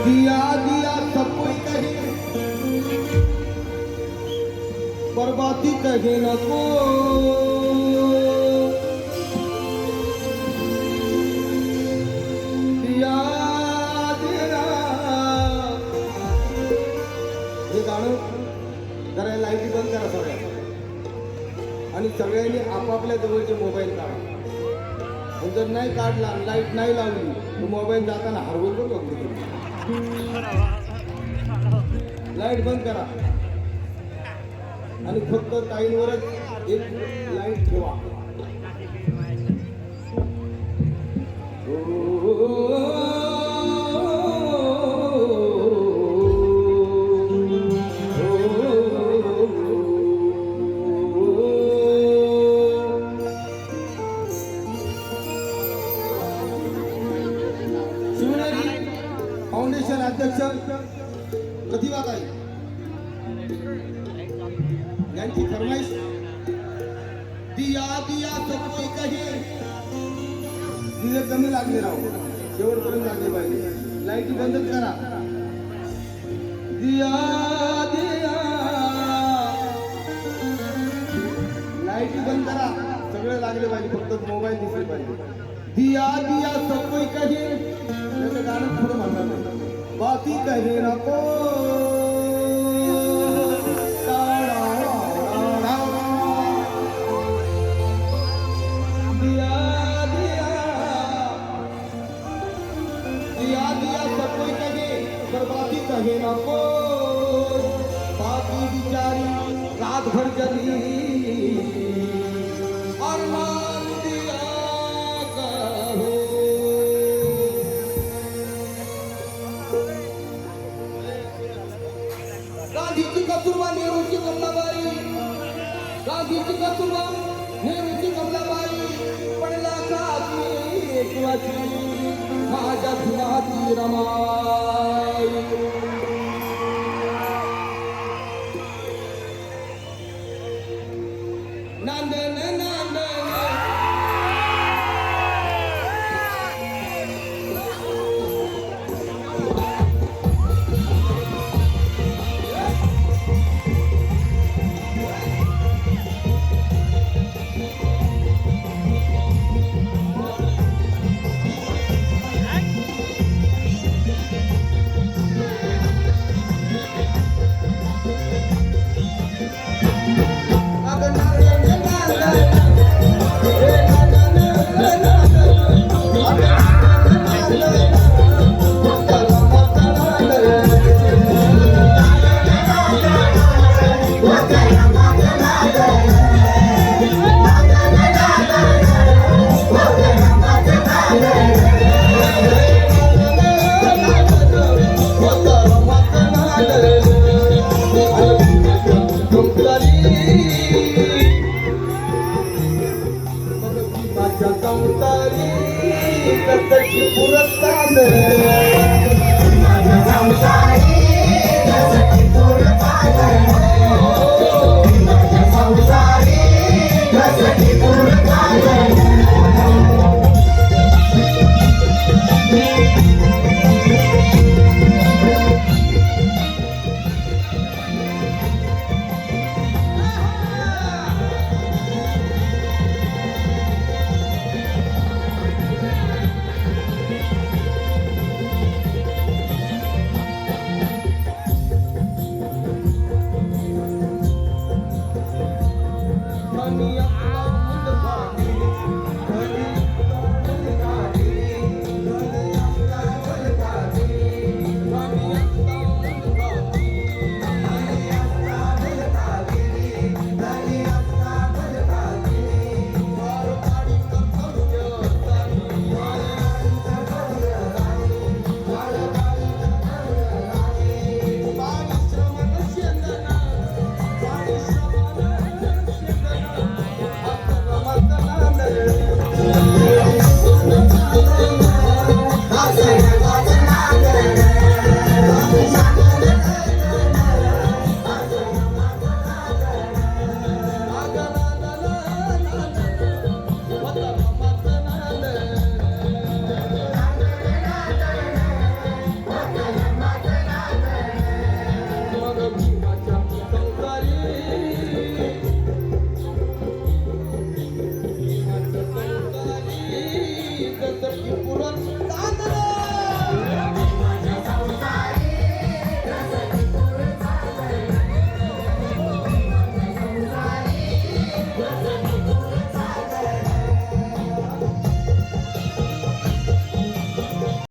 दिया दिया सब कोई कहे। बर्बादी कहे न को। दिया दिया। हे गाणं जरा बंद करा सगळ्या. आणि सगळ्यांनी आपापल्या जवळचे मोबाईल काढा. जर नाही काढला लाइट नाही लावली तर मोबाईल जाताना हरवून पण बघतो लाइट बंद करा. आणि फक्त टाईमवरच एक लाइट ठेवा. फाउंडेशन अध्यक्ष प्रतिभाताई. यांची फरमाईश दिया दिया तो कोई कहे. दिले कमी लागले राहू शेवटपर्यंत लागले पाहिजे. लाइट बंदच करा. दिया दिया. लाइट बंद करा. सगळे लागले पाहिजे फक्त मोबाईल दिसले पाहिजे. दिया दिया सब कोई कहे. त्याचं गाणं पुढं म्हणणार नाही. बाकी कहे दिया सब कोई कहे बाकी बिचारी रात भर जली। गांधीची कस्तुरबा नेहरूची कमलाबाई. गांधीची कस्तुरबा नेहरूची कमलाबाई. पडला खाती माझ्या फुलाची रमाई. संसारी कसची पुरस्कार माझ्या संसारी कसची पुरस्कार